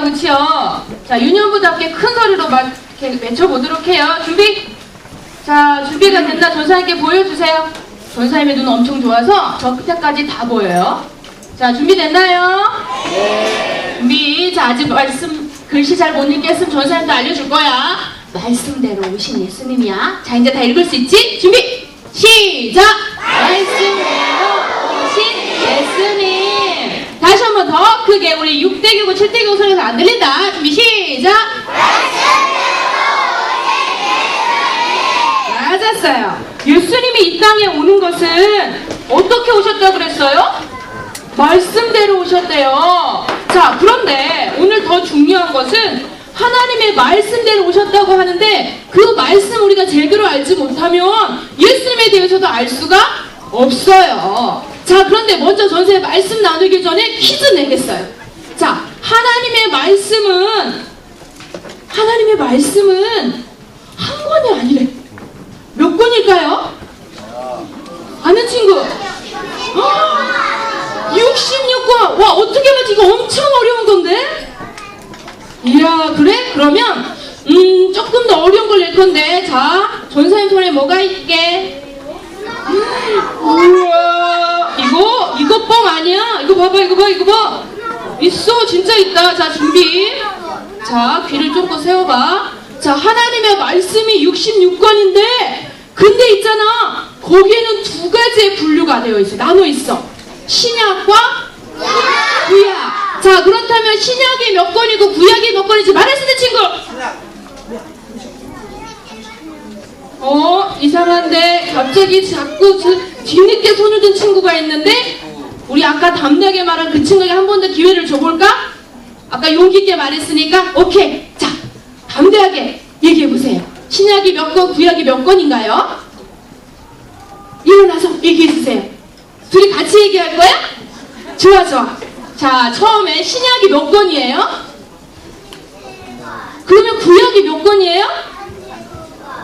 그치요? 자, 유년부답게 큰 소리로 막 이렇게 외쳐보도록 해요. 준비! 자, 준비가 된다. 전사님께 보여주세요. 전사님의 눈 엄청 좋아서 저 끝에까지 다 보여요. 자, 준비됐나요? 네. 준비. 자, 아직 말씀, 글씨 잘 못 읽겠으면 전사님도 알려줄 거야. 말씀대로 오신 예수님이야. 자, 이제 다 읽을 수 있지? 준비! 시작! 말씀대로 오신 예수님. 다시 한 번 더 크게 우리 6대교고 7대교고 소리가 안 들린다. 준비 시작! 맞았어요. 예수님이 이 땅에 오는 것은 어떻게 오셨다고 그랬어요? 말씀대로 오셨대요. 자, 그런데 오늘 더 중요한 것은 하나님의 말씀대로 오셨다고 하는데 그 말씀 우리가 제대로 알지 못하면 예수님에 대해서도 알 수가 없어요. 자, 그런데 먼저 전세 말씀 나누기 전에 퀴즈 내겠어요. 자, 하나님의 말씀은 하나님의 말씀은 한 권이 아니래. 몇 권일까요? 아는 친구? 아, 66권! 와, 어떻게 맞지? 이거 엄청 어려운 건데? 이야, 그래? 그러면, 음, 조금 더 어려운 걸 낼 건데, 자, 전사님 손에 뭐가 있게? 우와, 이거, 이거 뻥 아니야? 이거 봐봐, 이거 봐, 이거 봐. 있어, 진짜 있다. 자, 준비. 자, 귀를 쫑긋 세워봐. 자, 하나님의 말씀이 66권인데, 근데 있잖아. 거기에는 두 가지의 분류가 되어 있어. 나눠 있어. 신약과 구약. 자, 그렇다면 신약이 몇 권이고 구약이 몇 권인지 수 있는 친구. 어, 이상한데 갑자기 자꾸 저 뒤늦게 손을 든 친구가 있는데 우리 아까 담대하게 말한 그 친구에게 한 번 더 기회를 줘볼까? 아까 용기 있게 말했으니까 오케이. 자, 담대하게 얘기해 보세요. 신약이 몇 권, 구약이 몇 권인가요? 일어나서 얘기해 주세요. 둘이 같이 얘기할 거야? 좋아, 좋아. 자, 처음에 신약이 몇 권이에요? 그러면 구약이 몇 권이에요?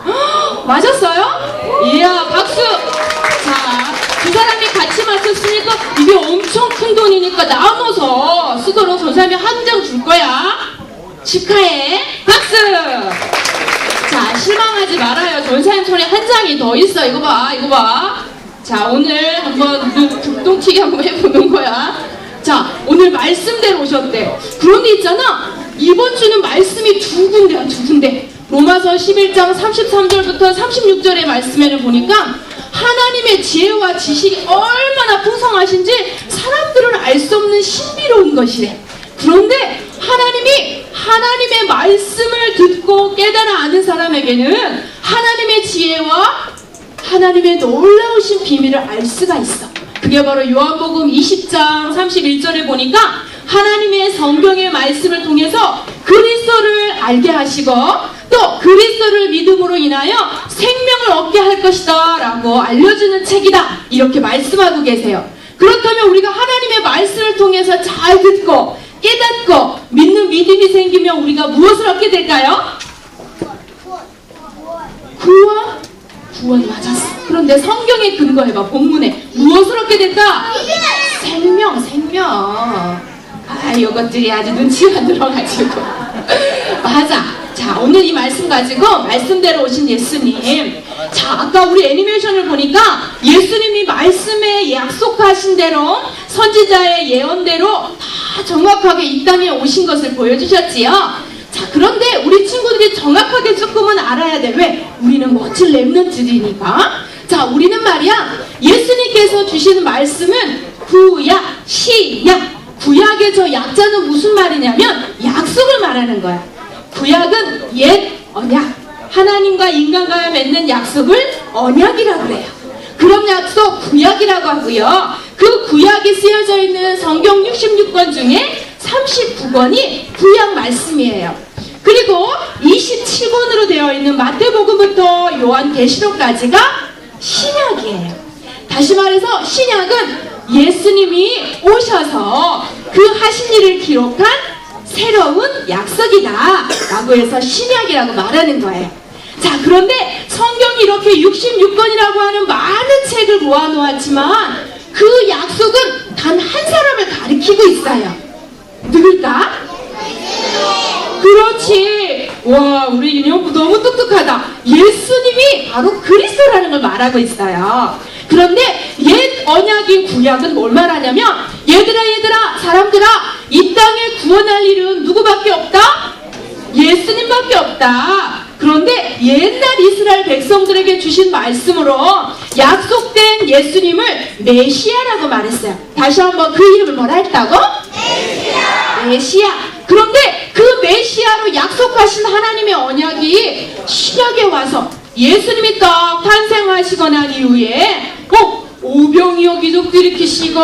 헉, 맞았어요? 이야, 박수! 자, 두 사람이 같이 맞췄으니까 이게 엄청 큰 돈이니까 나눠서 쓰도록 저 사람이 한 장 줄 거야. 축하해. 박수! 자, 실망하지 말아요. 전사님 손에 한 장이 더 있어. 이거 봐, 이거 봐. 자, 오늘 한번 눈 북동튀기 한번 해보는 거야. 자, 오늘 말씀대로 오셨대. 그런데 있잖아. 이번 주는 말씀이 두 군데야, 두 군데. 로마서 11장 33절부터 36절의 말씀에는 보니까 하나님의 지혜와 지식이 얼마나 풍성하신지 사람들은 알 수 없는 신비로운 것이래. 그런데 하나님이 하나님의 말씀을 듣고 깨달아 아는 사람에게는 하나님의 지혜와 하나님의 놀라우신 비밀을 알 수가 있어. 그게 바로 요한복음 20장 31절에 보니까 하나님의 성경의 말씀을 통해서 그리스도를 알게 하시고 또 그리스도를 믿음으로 인하여 생명을 얻게 할 것이다 라고 알려주는 책이다 이렇게 말씀하고 계세요. 그렇다면 우리가 하나님의 말씀을 통해서 잘 듣고 깨닫고 믿는 믿음이 생기면 우리가 무엇을 얻게 될까요? 구원? 구원 맞았어. 그런데 성경에 근거해봐, 본문에. 무엇을 얻게 될까? 생명, 생명. 아, 이것들이 아주 눈치가 들어가지고. 맞아. 자, 오늘 이 말씀 가지고 말씀대로 오신 예수님. 자, 아까 우리 애니메이션을 보니까 예수님이 말씀에 약속하신 대로 선지자의 예언대로 다 정확하게 이 땅에 오신 것을 보여주셨지요. 자, 그런데 우리 친구들이 정확하게 조금은 알아야 돼. 왜? 우리는 멋진 랩런트들이니까. 자, 우리는 말이야. 예수님께서 주시는 말씀은 구약, 시약. 구약의 저 약자는 무슨 말이냐면 약속을 말하는 거야. 구약은 옛 언약. 하나님과 인간과 맺는 약속을 언약이라고 그래요. 그런 약속 구약이라고 하고요. 그 구약이 쓰여져 있는 성경 66권 중에 39권이 구약 말씀이에요. 그리고 27권으로 되어 있는 마태복음부터 요한계시록까지가 신약이에요. 다시 말해서 신약은 예수님이 오셔서 그 하신 일을 기록한 새로운 약속이다 라고 해서 신약이라고 말하는 거예요. 자 그런데 성경이 이렇게 66권이라고 하는 많은 책을 모아놓았지만 그 약속은 단 한 사람을 가리키고 있어요. 누굴까? 그렇지. 와 우리 인형부 너무 똑똑하다. 예수님이 바로 그리스도라는 걸 말하고 있어요. 그런데 옛 언약인 구약은 뭘 말하냐면 얘들아 얘들아 사람들아 이 땅에 구원할 일은 누구밖에 없다? 예수님밖에 없다. 그런데 옛날 이스라엘 백성들에게 주신 말씀으로 약속된 예수님을 메시아라고 말했어요. 다시 한번 그 이름을 뭐라 했다고? 메시아. 메시아. 그런데 그 메시아로 약속하신 하나님의 언약이 신약에 와서 예수님이 딱 탄생하시고 난 이후에 어? 오병이어 기독도 일으키시고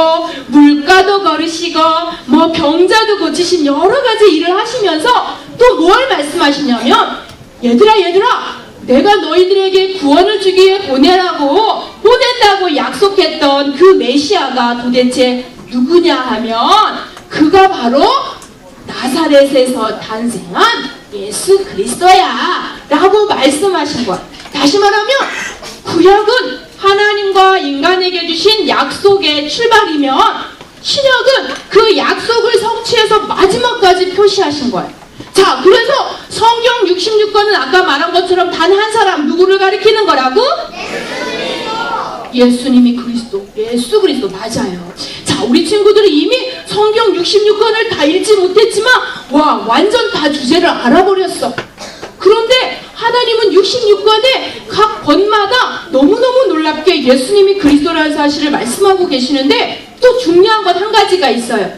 물가도 걸으시고 뭐 병자도 고치신 여러 가지 일을 하시면서 또 뭘 말씀하시냐면 얘들아 얘들아 내가 너희들에게 구원을 주기 위해 보내라고 보낸다고 약속했던 그 메시아가 도대체 누구냐 하면 그가 바로 나사렛에서 탄생한 예수 그리스도야 라고 말씀하신 거야 다시 말하면 구약은 하나님과 인간에게 주신 약속의 출발이면 신약은 그 약속을 성취해서 마지막까지 표시하신 거예요. 자, 그래서 성경 66권은 아까 말한 것처럼 단 한 사람 누구를 가리키는 거라고? 예수님이 그리스도, 예수 그리스도 맞아요. 자, 우리 친구들이 이미 성경 66권을 다 읽지 못했지만, 와, 완전 다 주제를 알아버렸어. 그런데 하나님은 66권에 각 권마다 너무너무 놀랍게 예수님이 그리스도라는 사실을 말씀하고 계시는데, 또 중요한 것한 가지가 있어요.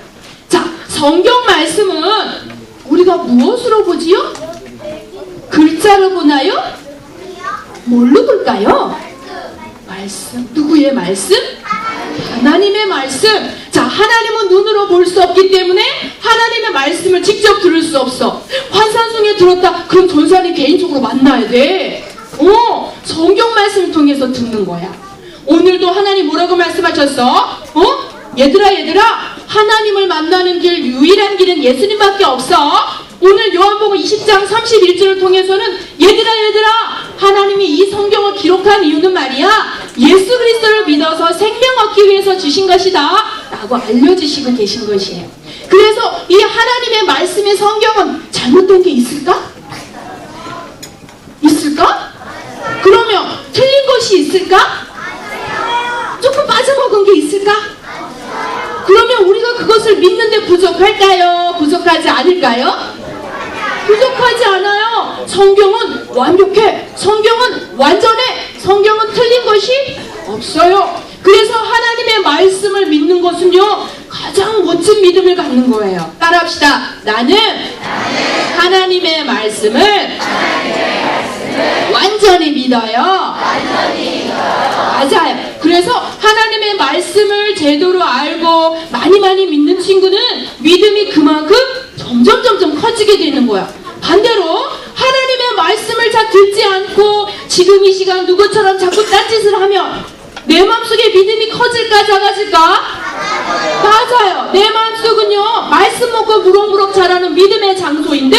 자, 성경 말씀은 우리가 무엇으로 보지요? 글자로 보나요? 뭘로 볼까요? 말씀. 누구의 말씀? 하나님의 말씀. 자, 하나님은 눈으로 볼 수 없기 때문에 하나님의 말씀을 직접 들을 수 없어. 환산중에 들었다. 그럼 전사님 개인적으로 만나야 돼. 어, 성경 말씀을 통해서 듣는 거야. 오늘도 하나님 뭐라고 말씀하셨어? 어? 얘들아, 얘들아, 하나님을 만나는 길, 유일한 길은 예수님밖에 없어. 오늘 요한복음 20장 31절을 통해서는 얘들아, 얘들아, 하나님이 이 성경을 기록한 이유는 말이야. 예수 주신 것이다. 라고 알려주시고 계신 것이에요. 그래서 이 하나님의 말씀의 성경은 잘못된 게 있을까? 있을까? 그러면 틀린 것이 있을까? 조금 빠져먹은 게 있을까? 그러면 우리가 그것을 믿는데 부족할까요? 부족하지 않을까요? 부족하지 않아요. 성경은 완벽해. 성경은 완전해. 성경은 틀린 것이 없어요. 그래서 하나님의 말씀을 믿는 것은요, 가장 멋진 믿음을 갖는 거예요. 따라합시다. 나는 하나님의 말씀을 완전히 믿어요. 맞아요. 그래서 하나님의 말씀을 제대로 알고 많이 많이 믿는 친구는 믿음이 그만큼 점점 점점 커지게 되는 거야. 반대로 하나님의 말씀을 잘 듣지 않고 지금 이 시간 누구처럼 자꾸 딴짓을 하면 내 마음속에 믿음이 커질까 작아질까? 맞아요. 내 마음속은요 말씀 먹고 무럭무럭 자라는 믿음의 장소인데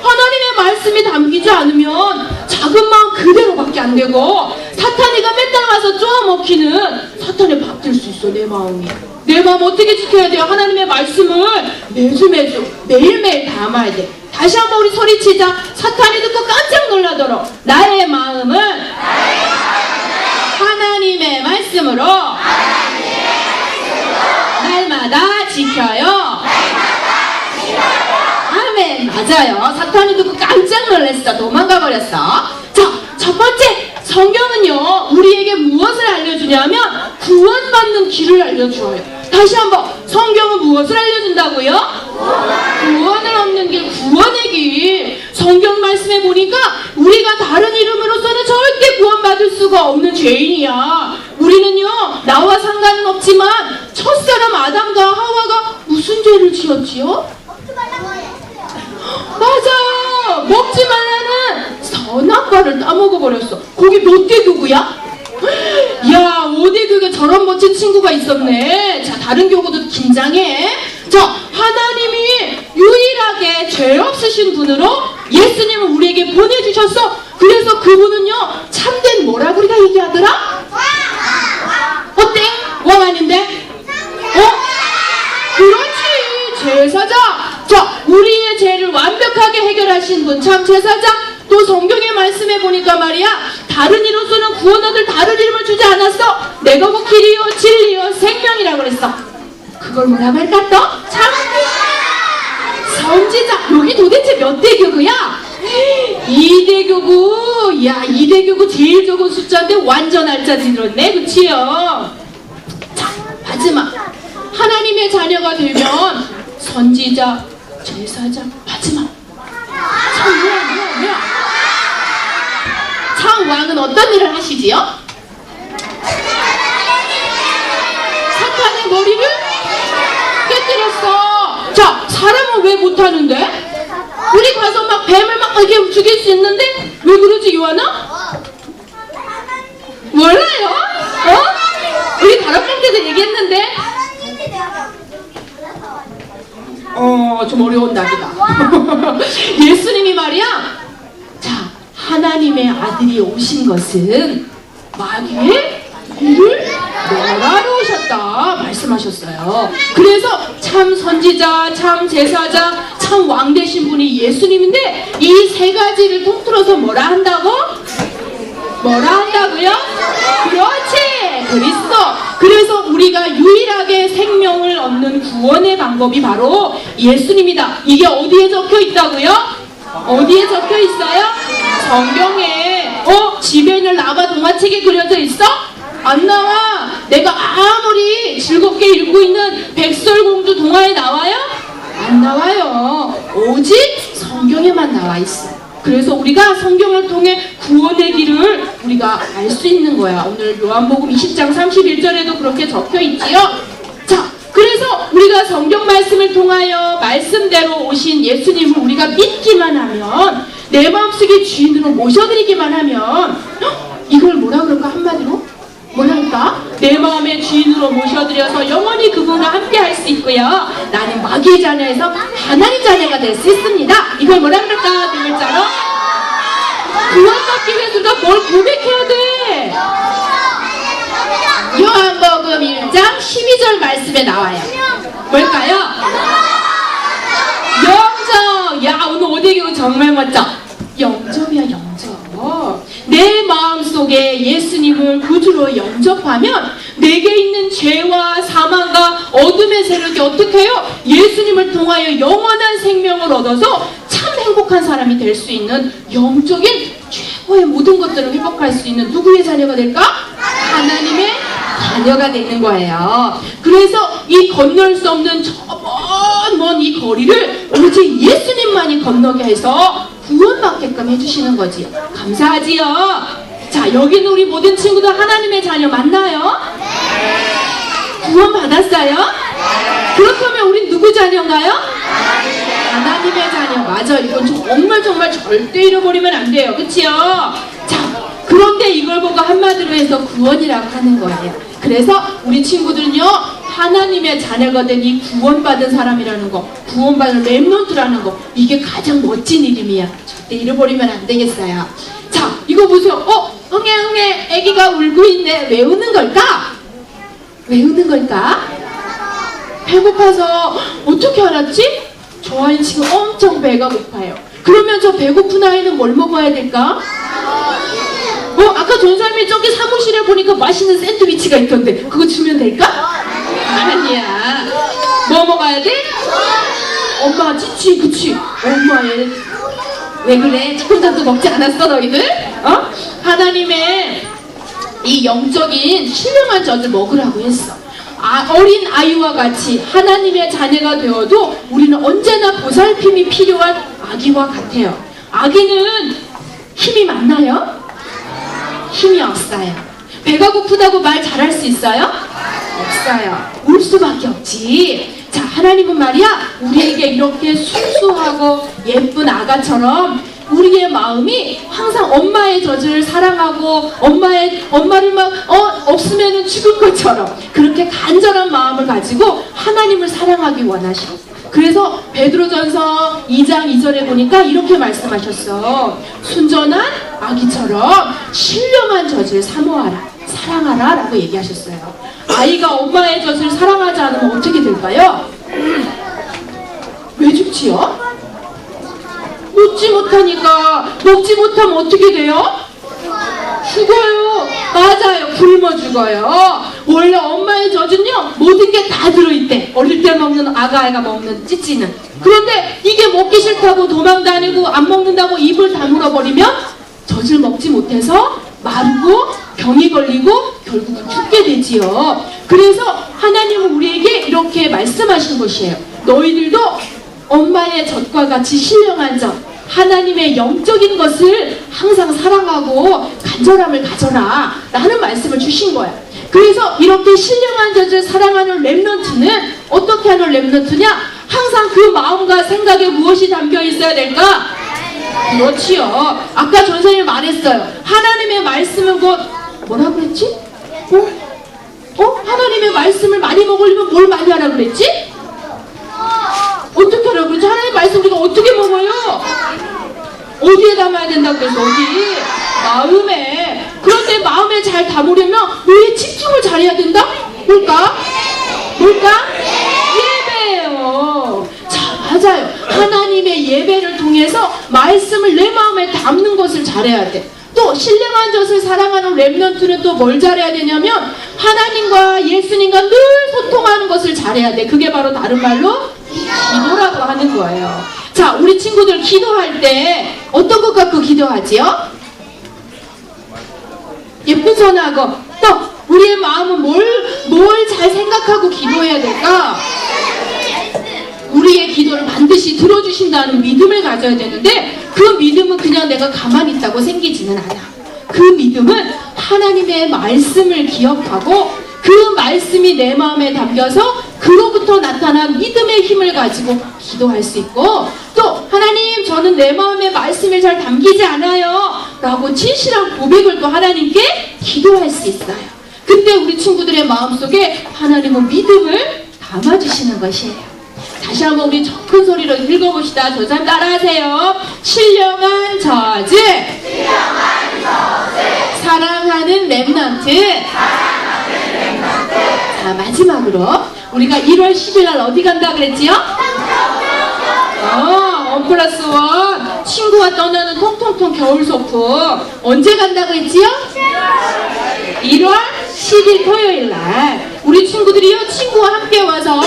하나님의 말씀이 담기지 않으면 작은 마음 그대로밖에 안 되고 사탄이가 맨날 와서 쪼아먹히는 사탄에 밥될 수 있어 내 마음이 내 마음 어떻게 지켜야 돼요? 하나님의 말씀을 매주 매주 매일매일 담아야 돼 다시 한번 우리 소리치자 사탄이 듣고 깜짝 놀라도록 나의 마음은 하나님의 말씀으로 날마다 지켜요. 아멘. 맞아요. 사탄이 듣고 깜짝 놀랐어. 도망가 버렸어. 자 첫 번째 성경은요 우리에게 무엇을 알려주냐면 구원받는 길을 알려주어요 다시 한번 성경은 무엇을 알려준다고요? 구원을 얻는 길 구원의 길 성경 말씀에 보니까 우리가 다른 이름으로서는 절대 구원받을 수가 없는 죄인이야 우리는요 나와 상관은 없지만 첫사람 아담과 하와가 무슨 죄를 지었지요? 맞아요. 먹지 말라는 선악과를 따먹어 버렸어. 거기 몇대 누구야? 야, 어디 그게 저런 멋진 친구가 있었네. 자, 다른 교구도 긴장해. 자, 하나님이 유일하게 죄 없으신 분으로 예수님을 우리에게 보내주셨어. 그래서 그분은요, 참된 뭐라고 우리가 얘기하더라? 어때? 왕 아닌데? 어? 그렇지 제사장 자 우리의 죄를 완벽하게 해결하신 분 참 제사장 또 성경의 말씀에 보니까 말이야 다른 이로서는 구원 얻을 다른 이름을 주지 않았어. 내가 곧 길이요 진리요 생명이라 그랬어. 그걸 뭐라고 할까 또? 참 선지자! 여기 도대체 몇 대교구야? 이대교구! 야 이대교구 제일 적은 숫자인데 완전 알짜지 들었네 그치요? 자 마지막. 하나님의 자녀가 되면 선지자 제사장 마지막. 참 뭐야 뭐야 뭐야 참 왕은 어떤 일을 하시지요? 사탄의 머리를 깨뜨렸어. 자, 사람은 왜 못하는데? 우리 가서 막 뱀을 막 이렇게 죽일 수 있는데 왜 그러지 요하나? 몰라요? 어? 우리 다락방 때도 얘기했는데 어, 좀 어려운 답이다. 예수님이 말이야. 자, 하나님의 아들이 오신 것은 마귀의 일을 멸하러 오셨다 말씀하셨어요. 그래서 참 선지자, 참 제사장, 참왕 되신 분이 예수님인데 이 세 가지를 통틀어서 뭐라 한다고? 뭐라 한다고요? 그렇지! 그리스도! 그래서 우리가 유일하게 생명을 얻는 구원의 방법이 바로 예수님이다. 이게 어디에 적혀 있다고요? 어디에 적혀 있어요? 성경에. 어? 집에 있는 라바 동화책에 그려져 있어? 안 나와. 내가 아무리 즐겁게 읽고 있는 백설공주 동화에 나와요? 안 나와요. 오직 성경에만 나와 있어. 그래서 우리가 성경을 통해 구원의 길을 우리가 알 수 있는 거야. 오늘 요한복음 20장 31절에도 그렇게 적혀 있지요. 자, 그래서 우리가 성경 말씀을 통하여 말씀대로 오신 예수님을 우리가 믿기만 하면 내 마음속에 주인으로 모셔드리기만 하면 헉, 이걸 뭐라 그럴까 한마디로? 뭐랄까? 내 마음의 주인으로 모셔드려서 영원히 그분과 함께 할 수 있고요. 나는 마귀의 자녀에서 하나님 자녀가 될 수 있습니다. 이걸 뭐라 그럴까? 네 글자로? 구원받기 위해서 뭘 고백해야 돼? 요한복음 1장 12절 말씀에 나와요. 뭘까요? 영적! 야, 오늘 오대교 정말 멋져. 영접이야, 영접. 내 마음속에 예수님을 구주로 영접하면 내게 있는 죄와 사망과 어둠의 세력이 어떻게 해요? 예수님을 통하여 영원한 생명을 얻어서 참 행복한 사람이 될 수 있는 영적인 최고의 모든 것들을 회복할 수 있는 누구의 자녀가 될까? 하나님의 자녀가 되는 거예요. 그래서 이 건널 수 없는 저먼 이 거리를 오직 예수님만이 건너게 해서 구원받게끔 해주시는 거지요. 감사하지요. 자, 여기는 우리 모든 친구들 하나님의 자녀 맞나요? 구원 받았어요? 그렇다면 우린 누구 자녀인가요? 하나님의 자녀 맞아 이건 정말 정말 절대 잃어버리면 안 돼요 그치요? 자 그런데 이걸 보고 한마디로 해서 구원이라고 하는 거예요 그래서 우리 친구들은요 하나님의 자녀가 된 이 구원받은 사람이라는 거 구원받은 랩런트라는 거 이게 가장 멋진 이름이야 절대 잃어버리면 안 되겠어요 자 이거 보세요 어 응애 응애 애기가 울고 있네 왜 우는 걸까? 왜 우는 걸까? 배고파서 어떻게 알았지? 저 아이 지금 엄청 배가 고파요. 그러면 저 배고픈 아이는 뭘 먹어야 될까? 어, 아까 전사님이 저기 사무실에 보니까 맛있는 샌드위치가 있던데 그거 주면 될까? 아니야. 뭐 먹어야 돼? 엄마 지치 그치 엄마의 왜 그래? 초콜릿도 먹지 않았어 너희들? 어? 하나님의 이 영적인 신령한 젖을 먹으라고 했어. 아, 어린 아이와 같이 하나님의 자녀가 되어도 우리는 언제나 보살핌이 필요한 아기와 같아요. 아기는 힘이 많나요? 힘이 없어요. 배가 고프다고 말 잘할 수 있어요? 없어요. 울 수밖에 없지. 자, 하나님은 말이야, 우리에게 이렇게 순수하고 예쁜 아가처럼 우리의 마음이 항상 엄마의 젖을 사랑하고 엄마의 엄마를 막 어, 없으면은 죽을 것처럼 그렇게 간절한 마음을 가지고 하나님을 사랑하기 원하셔. 그래서 베드로전서 2장 2절에 보니까 이렇게 말씀하셨어. 순전한 아기처럼 신령한 젖을 사모하라. 사랑하라 라고 얘기하셨어요. 아이가 엄마의 젖을 사랑하지 않으면 어떻게 될까요? 왜 죽지요? 못 먹지 못하니까 먹지 못하면 어떻게 돼요? 죽어요. 맞아요. 굶어 죽어요. 원래 엄마의 젖은요, 모든 게 다 들어있대. 어릴 때 먹는 아가아이가 먹는 찌찌는. 그런데 이게 먹기 싫다고 도망 다니고 안 먹는다고 입을 다물어 버리면 젖을 먹지 못해서 마르고 병이 걸리고 결국은 죽게 되지요. 그래서 하나님은 우리에게 이렇게 말씀하신 것이에요. 너희들도 엄마의 젖과 같이 신령한 젖, 하나님의 영적인 것을 항상 사랑하고 간절함을 가져라 라는 말씀을 주신 거야. 그래서 이렇게 신령한 젖을 사랑하는 랩런트는 어떻게 하는 랩런트냐? 항상 그 마음과 생각에 무엇이 담겨 있어야 될까? 그렇지요. 아까 전선생님 말했어요. 하나님의 말씀은 곧 뭐라 그랬지? 어? 어? 하나님의 말씀을 많이 먹으려면 뭘 많이 하라 그랬지? 어떻게 하라고 그랬지? 하나님의 말씀 우리가 어떻게 먹어요? 어디에 담아야 된다고 그랬어? 어디? 마음에. 그런데 마음 에잘 담으려면 왜 집중을 잘해야 된다? 뭘까? 뭘까? 예배예요. 자, 맞아요. 하나님의 예배를 통해서 말씀을 내 마음에 담는 것을 잘해야 돼. 또 신령한 젖을 사랑하는 랩런트는 또 뭘 잘해야 되냐면 하나님과 예수님과 늘 소통하는 것을 잘해야 돼. 그게 바로 다른 말로 기도라고 하는 거예요. 자, 우리 친구들 기도할 때 어떤 것 갖고 기도하지요? 예쁜 전하고 또 우리의 마음은 뭘 뭘 잘 생각하고 기도해야 될까? 우리의 기도를 반드시 들어주신다는 믿음을 가져야 되는데 그 믿음은 그냥 내가 가만히 있다고 생기지는 않아. 그 믿음은 하나님의 말씀을 기억하고 그 말씀이 내 마음에 담겨서 그로부터 나타난 믿음의 힘을 가지고 기도할 수 있고 또 하나님 저는 내 마음에 말씀을 잘 담기지 않아요 라고 진실한 고백을 또 하나님께 기도할 수 있어요. 그때 우리 친구들의 마음속에 하나님은 믿음을 담아주시는 것이에요. 다시 한번 우리 큰 소리로 읽어봅시다. 저잘 따라하세요. 신령한 저즈. 사랑하는 랩넌트. 자, 마지막으로 우리가 1월 10일 날 어디 간다 그랬지요? 어, 원 플러스 원. 친구와 떠나는 통통통 겨울 소풍. 언제 간다 그랬지요? 1월 10일 토요일 날. 우리 친구들이요 친구와 함께 와서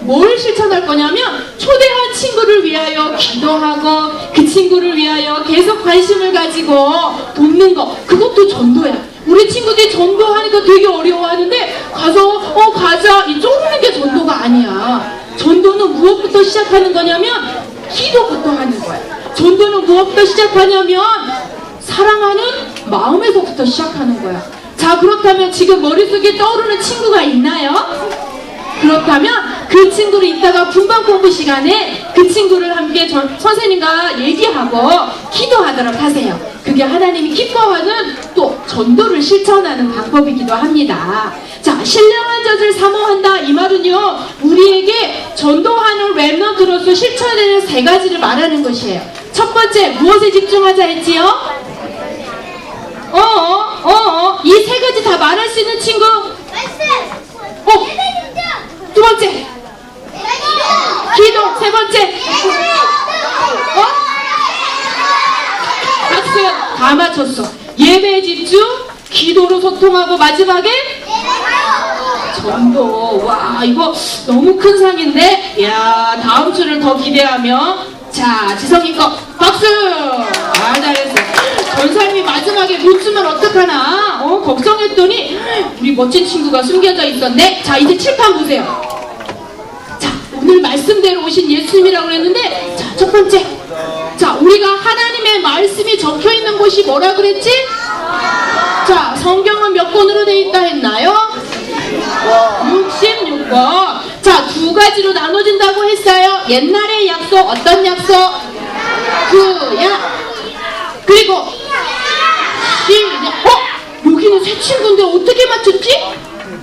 뭘 실천할 거냐면 초대한 친구를 위하여 기도하고 그 친구를 위하여 계속 관심을 가지고 돕는 거. 그것도 전도야. 우리 친구들이 전도하니까 되게 어려워하는데 가서 어 가자. 이 쫓는 게 전도가 아니야. 전도는 무엇부터 시작하는 거냐면 기도부터 하는 거야 전도는 무엇부터 시작하냐면 사랑하는 마음에서부터 시작하는 거야. 자, 그렇다면 지금 머릿속에 떠오르는 친구가 있나요? 그렇다면 그 친구를 이따가 분반 공부 시간에 그 친구를 함께 저- 선생님과 얘기하고 기도하도록 하세요. 그게 하나님이 기뻐하는 또 전도를 실천하는 방법이기도 합니다. 자, 신령한 젖을 사모한다 이 말은요 우리에게 전도하는 랩런트로서 실천되는 세 가지를 말하는 것이에요. 첫 번째 무엇에 집중하자 했지요? 어어 어어. 이 세 가지 다 말할 수 있는 친구? 어. 두 번째. 기도 세 번째. 어? 박수 다 맞췄어. 예배에 집중 기도로 소통하고 마지막에 전도. 와 이거 너무 큰 상인데? 야 다음 주를 더 기대하며 자 지성이 거 박수! 아 잘했어. 전사님이 마지막에 못 주면 어떡하나? 어 걱정했더니 우리 멋진 친구가 숨겨져 있었네. 자 이제 칠판 보세요. 자 오늘 말씀대로 오신 예수님이라고 그랬는데 자 첫 번째. 자 우리가 하나님의 말씀이 적혀 있는 곳이 뭐라 그랬지? 자 성경은 몇 권으로 돼 있다 했나요 66권. 자, 두 가지로 나눠진다고 했어요. 옛날의 약속, 어떤 약속? 구약. 그리고, 시작. 어? 여기는 새 친구인데 어떻게 맞췄지?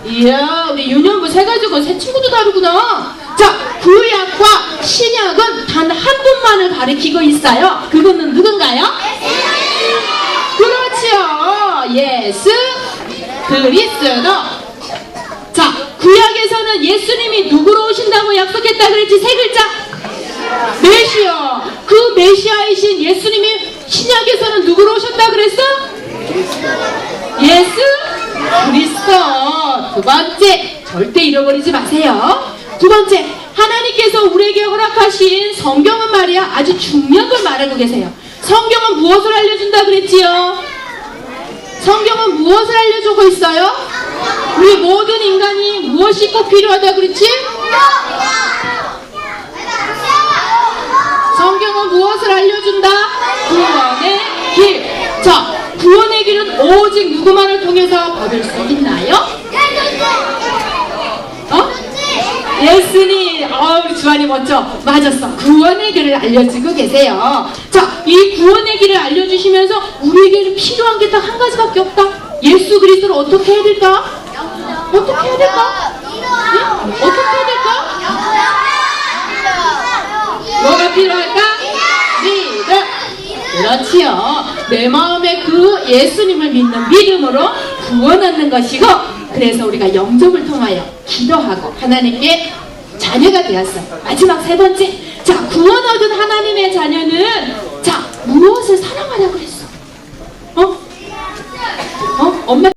이야, 우리 유년부 세 가지고 새 친구도 다르구나. 자, 구약과 신약은 단 한 분만을 가리키고 있어요. 그분은 누군가요? 그렇지요. 예수 그리스도. 자, 구약에서는 예수님이 누구로 오신다고 약속했다 그랬지? 세 글자. 메시아. 그 메시아이신 예수님이 신약에서는 누구로 오셨다 그랬어? 예수 그리스도. 두 번째, 절대 잃어버리지 마세요. 두 번째, 하나님께서 우리에게 허락하신 성경은 말이야 아주 중요한 걸 말하고 계세요. 성경은 무엇을 알려준다 그랬지요? 성경은 무엇을 알려주고 있어요? 우리 모든 인간이 무엇이 꼭 필요하다 그랬지? 성경은 무엇을 알려준다? 구원의 길. 자, 구원의 길은 오직 누구만을 통해서 받을 수 있나요? 어? 예수님, 어, 우리 주한이 멋져. 맞았어. 구원의 길을 알려주고 계세요. 자, 이 구원의 길을 알려주시면서 우리에게 필요한 게 딱 한 가지밖에 없다. 예수 그리스도를 어떻게 해야 될까? 어떻게 해야 될까? 네? 어떻게 해야 될까? 뭐가 필요할까? 믿음. 그렇지요. 내 마음에 그 예수님을 믿는 믿음으로 구원 얻는 것이고, 그래서 우리가 영접을 통하여 기도하고 하나님께 자녀가 되었어요. 마지막 세 번째. 자, 구원 얻은 하나님의 자녀는, 자, 무엇을 사랑하라고 그랬어? 어? 어? 엄마